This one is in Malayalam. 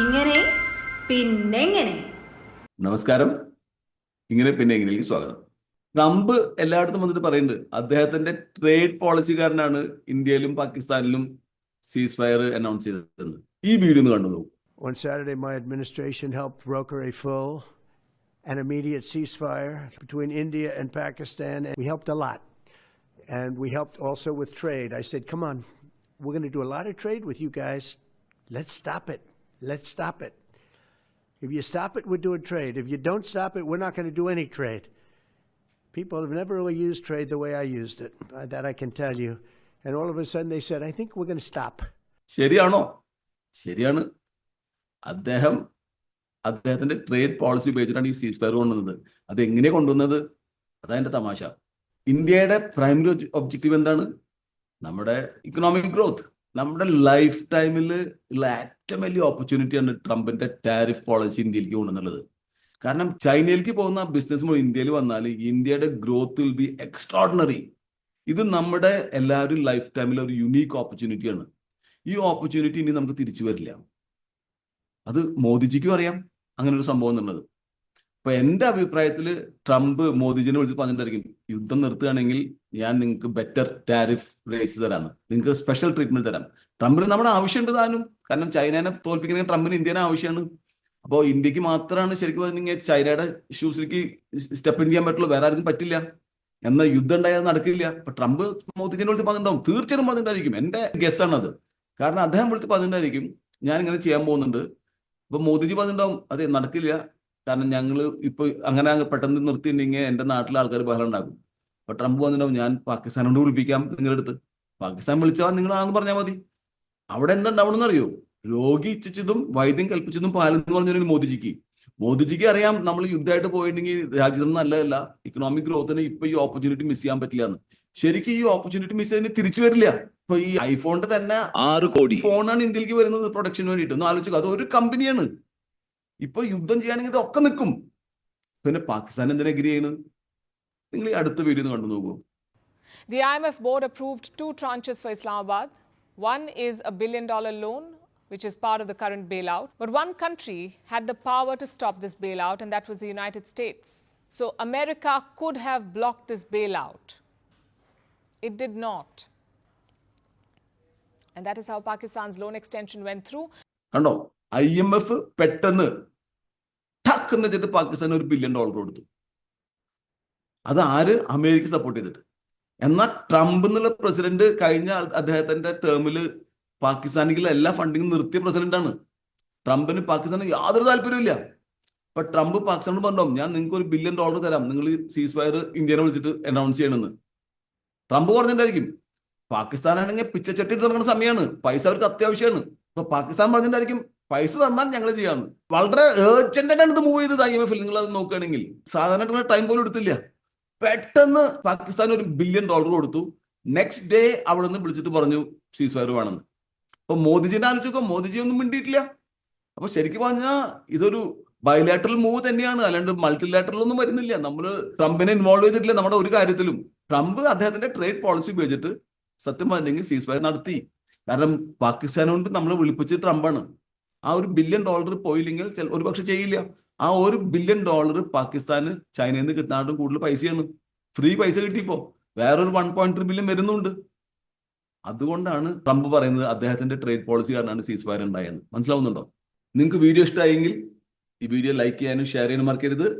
ഇങ്ങനെ പിന്നെങ്ങനെ നമസ്കാരം ഇങ്ങനെ പിന്നെ എങ്ങനെയെങ്കിലും സ്വാഗതം ട്രംപ് എല്ലായിടത്തും വന്നിട്ട് പറയുന്നുണ്ട് അദ്ദേഹത്തിന്റെ ട്രേഡ് പോളിസിക്കാരനാണ് ഇന്ത്യയിലും പാകിസ്ഥാനിലും സീസ് ഫയർ അനൗൺസ് ചെയ്തതെന്ന് ഈ വീഡിയോ ഒന്ന് കണ്ടു നോക്കൂ On Saturday, my administration helped broker a full and immediate ceasefire between India and Pakistan, and we helped a lot. And we helped also with trade. I said, come on, we're going to do a lot of trade with you guys. Let's stop it. Let's stop it. If you stop it, we're doing trade. If you don't stop it, we're not going to do any trade. People have never really used trade the way I used it, uh, that I can tell you. And all of a sudden, they said, I think we're going to stop. ശരിയാണോ ശരിയാണ് അദ്ദേഹം അദ്ദേഹത്തിന്റെ ട്രേഡ് പോളിസി ഉപയോഗിച്ചിട്ടാണ് ഈ സീസ് ഫയർ കൊണ്ടുവന്നത് അത് എങ്ങനെ കൊണ്ടുവന്നത് അതതിന്റെ തമാശ ഇന്ത്യയുടെ പ്രൈമറി ഒബ്ജക്റ്റീവ് എന്താണ് നമ്മുടെ ഇക്കണോമിക് ഗ്രോത്ത് നമ്മുടെ ലൈഫ് ടൈമിൽ ഉള്ള ഏറ്റവും വലിയ ഓപ്പർച്യൂണിറ്റിയാണ് ട്രംപിന്റെ ടാരിഫ് പോളിസി ഇന്ത്യയിലേക്ക് കൊണ്ടുവന്നുള്ളത്. കാരണം ചൈനയിലേക്ക് പോകുന്ന ബിസിനസ് ഇന്ത്യയിൽ വന്നാൽ ഇന്ത്യയുടെ ഗ്രോത്ത് വിൽ ബി എക്സ്ട്രോർഡിനറി ഇത് നമ്മുടെ എല്ലാവരും ലൈഫ് ടൈമിൽ ഒരു യുണീക്ക് ഓപ്പർച്യൂണിറ്റിയാണ് ഈ ഓപ്പർച്യൂണിറ്റി ഇനി നമുക്ക് തിരിച്ചു വരില്ല. അത് മോദിജിക്കും അറിയാം. അങ്ങനെ ഒരു സംഭവം എന്നുള്ളത് അപ്പൊ എന്റെ അഭിപ്രായത്തിൽ ട്രംപ് മോദിജിനെ വിളിച്ച് പറഞ്ഞിട്ടായിരിക്കും യുദ്ധം നിർത്തുകയാണെങ്കിൽ ഞാൻ നിങ്ങൾക്ക് ബെറ്റർ ടാരിഫ് റേറ്റ്സ് തരാം. നിങ്ങൾക്ക് സ്പെഷ്യൽ ട്രീറ്റ്മെന്റ് തരാം. ട്രംപിന് നമ്മുടെ ആവശ്യമുണ്ട് താനും. കാരണം ചൈനനെ തോൽപ്പിക്കണമെങ്കിൽ ട്രംപിന് ഇന്ത്യനെ ആവശ്യമാണ്. അപ്പോൾ ഇന്ത്യയ്ക്ക് മാത്രമാണ് ശരിക്കും പറഞ്ഞാൽ ചൈനയുടെ ഷൂസിലേക്ക് സ്റ്റെപ്പ് ഇൻ ചെയ്യാൻ പറ്റുള്ളൂ. വേറെ ആർക്കും പറ്റില്ല. എന്നാൽ യുദ്ധം ഉണ്ടായാൽ നടക്കില്ല. അപ്പൊ ട്രംപ് മോദിജിനെ വിളിച്ച് പറഞ്ഞിട്ടുണ്ടാവും. തീർച്ചയായും പറഞ്ഞിട്ടായിരിക്കും എന്റെ ഗസ്സാണ് അത്. കാരണം അദ്ദേഹം വിളിച്ച് പറഞ്ഞിട്ടായിരിക്കും ഞാൻ ഇങ്ങനെ ചെയ്യാൻ പോകുന്നുണ്ട്. അപ്പൊ മോദിജി പറഞ്ഞിട്ടുണ്ടാവും അതെ നടക്കില്ല. കാരണം ഞങ്ങൾ ഇപ്പൊ അങ്ങനെ അങ്ങ് പെട്ടെന്ന് നിർത്തിയിട്ടുണ്ടെങ്കിൽ എന്റെ നാട്ടിലെ ആൾക്കാർ ബഹളം ഉണ്ടാകും അപ്പൊ ട്രംപ് വന്നിട്ടുണ്ടാവും ഞാൻ പാകിസ്ഥാനോട് വിളിപ്പിക്കാം നിങ്ങളുടെ അടുത്ത് പാകിസ്ഥാൻ വിളിച്ചാൽ നിങ്ങൾ ആണെന്ന് പറഞ്ഞാൽ മതി. അവിടെ എന്താണ്ടാവണം ഉണ്ടാവണമെന്ന് അറിയോ? രോഗി ഇച്ഛിച്ചതും വൈദ്യം കൽപ്പിച്ചതും പാലെന്ന് പറഞ്ഞൊരു മോദിജിക്ക്. മോദിജിക്ക് അറിയാം നമ്മൾ യുദ്ധമായിട്ട് പോയിട്ടുണ്ടെങ്കിൽ രാജ്യത്തിന് നല്ലതല്ല. ഇക്കണോമിക് ഗ്രോത്തിന് ഇപ്പൊ ഈ ഓപ്പർച്യൂണിറ്റി മിസ് ചെയ്യാൻ പറ്റില്ല എന്ന്. ശരിക്കും ഈ ഓപ്പർച്യൂണിറ്റി മിസ് ചെയ്തതിന് തിരിച്ചു വരില്ല. ഇപ്പൊ ഈ ഐഫോണിന്റെ തന്നെ ആറ് കോടി. ഫോണാണ് ഇന്ത്യയിലേക്ക് വരുന്നത് പ്രൊഡക്ഷന് വേണ്ടിയിട്ട്. ഒന്ന് ആലോചിക്കുക അത് ഒരു കമ്പനിയാണ് ഇപ്പൊ യുദ്ധം ചെയ്യുകയാണെങ്കിൽ ഇതൊക്കെ നിൽക്കും പിന്നെ പാകിസ്ഥാൻ എന്തിനാ എഗ്രി ചെയ്യുന്നത് നിങ്ങൾ ഈ അടുത്ത വീഡിയോ കണ്ടു നോക്കൂ The IMF board approved two tranches for Islamabad. One is a billion dollar loan, which is part of the current bailout. But one country had the power to stop this bailout, and that was the United States. So America could have blocked this bailout. It did not. And that is how Pakistan's loan extension went through. കണ്ടോ ഐ എം എഫ് പെട്ടെന്ന് എന്ന് വെച്ചിട്ട് പാകിസ്ഥാൻ ഒരു ബില്യൺ ഡോളർ കൊടുത്തു. അത് ആര്? അമേരിക്ക സപ്പോർട്ട് ചെയ്തിട്ട്. എന്നാൽ ട്രംപ് എന്നുള്ള പ്രസിഡന്റ് കഴിഞ്ഞ അദ്ദേഹത്തിന്റെ ടേമിൽ പാകിസ്ഥാനിക്കുള്ള എല്ലാ ഫണ്ടിങ്ങും നിർത്തിയ പ്രസിഡന്റാണ് ട്രംപിന് പാകിസ്ഥാന് യാതൊരു താല്പര്യമില്ല അപ്പൊ ട്രംപ് പാകിസ്ഥാനോട് പറഞ്ഞോ ഞാൻ നിങ്ങൾക്ക് ഒരു ബില്യൺ ഡോളർ തരാം. നിങ്ങൾ സീസ് ഫയർ ഇന്ത്യനെ വിളിച്ചിട്ട് അനൗൺസ് ചെയ്യണമെന്ന് ട്രംപ് പറഞ്ഞിട്ടായിരിക്കും പാകിസ്ഥാനാണെങ്കിൽ പിച്ചച്ചട്ടി എടുത്ത് നടക്കുന്ന സമയമാണ് പൈസ അവർക്ക് അത്യാവശ്യമാണ്. അപ്പൊ പാകിസ്ഥാൻ പറഞ്ഞിട്ടായിരിക്കും പൈസ തന്നാൽ ഞങ്ങൾ ചെയ്യാന്ന്. വളരെ ഏർജന്റ് ആയിട്ടാണ് ഇത് മൂവ് ചെയ്ത് ഐ എം എഫിൽ നിങ്ങൾ അത് നോക്കുകയാണെങ്കിൽ സാധാരണ ടൈം പോലും എടുത്തില്ല. പെട്ടെന്ന് പാകിസ്ഥാൻ ഒരു ബില്യൺ ഡോളർ കൊടുത്തു. നെക്സ്റ്റ് ഡേ അവിടെ നിന്ന് വിളിച്ചിട്ട് പറഞ്ഞു സീസ് ഫയർ വേണമെന്ന്. അപ്പൊ മോദിജിനെ ആലോചിച്ചോ മോദിജി ഒന്നും മിണ്ടിയിട്ടില്ല. അപ്പൊ ശരിക്കും പറഞ്ഞാൽ ഇതൊരു ബയലാറ്ററൽ മൂവ് തന്നെയാണ്. അല്ലാണ്ട് മൾട്ടിലാറ്ററൽ ഒന്നും വരുന്നില്ല. നമ്മൾ ട്രംപിനെ ഇൻവോൾവ് ചെയ്തിട്ടില്ല നമ്മുടെ ഒരു കാര്യത്തിലും. ട്രംപ് അദ്ദേഹത്തിന്റെ ട്രേഡ് പോളിസി ഉപയോഗിച്ചിട്ട് സത്യം പറഞ്ഞെങ്കിൽ സീസ് ഫയർ നടത്തി. കാരണം പാകിസ്ഥാനെ കൊണ്ട് നമ്മൾ വിളിപ്പിച്ച് ട്രംപാണ്. ആ ഒരു ബില്യൺ ഡോളർ പോയില്ലെങ്കിൽ ഒരുപക്ഷെ ചെയ്യില്ല. ആ ഒരു ബില്യൺ ഡോളർ പാകിസ്ഥാന് ചൈനയിൽ നിന്ന് കിട്ടാണ്ടും കൂടുതൽ പൈസയാണ്. ഫ്രീ പൈസ കിട്ടിയപ്പോ വേറൊരു വൺ പോയിന്റ് ത്രീ ബില്യൺ വരുന്നുണ്ട്. അതുകൊണ്ടാണ് ട്രംപ് പറയുന്നത് അദ്ദേഹത്തിന്റെ ട്രേഡ് പോളിസി കാരണമാണ് സീസ് ഫയർ ഉണ്ടായെന്ന്. മനസ്സിലാവുന്നുണ്ടോ? നിങ്ങൾക്ക് വീഡിയോ ഇഷ്ടമായെങ്കിൽ ഈ വീഡിയോ ലൈക്ക് ചെയ്യാനും ഷെയർ ചെയ്യാനും മറക്കരുത്.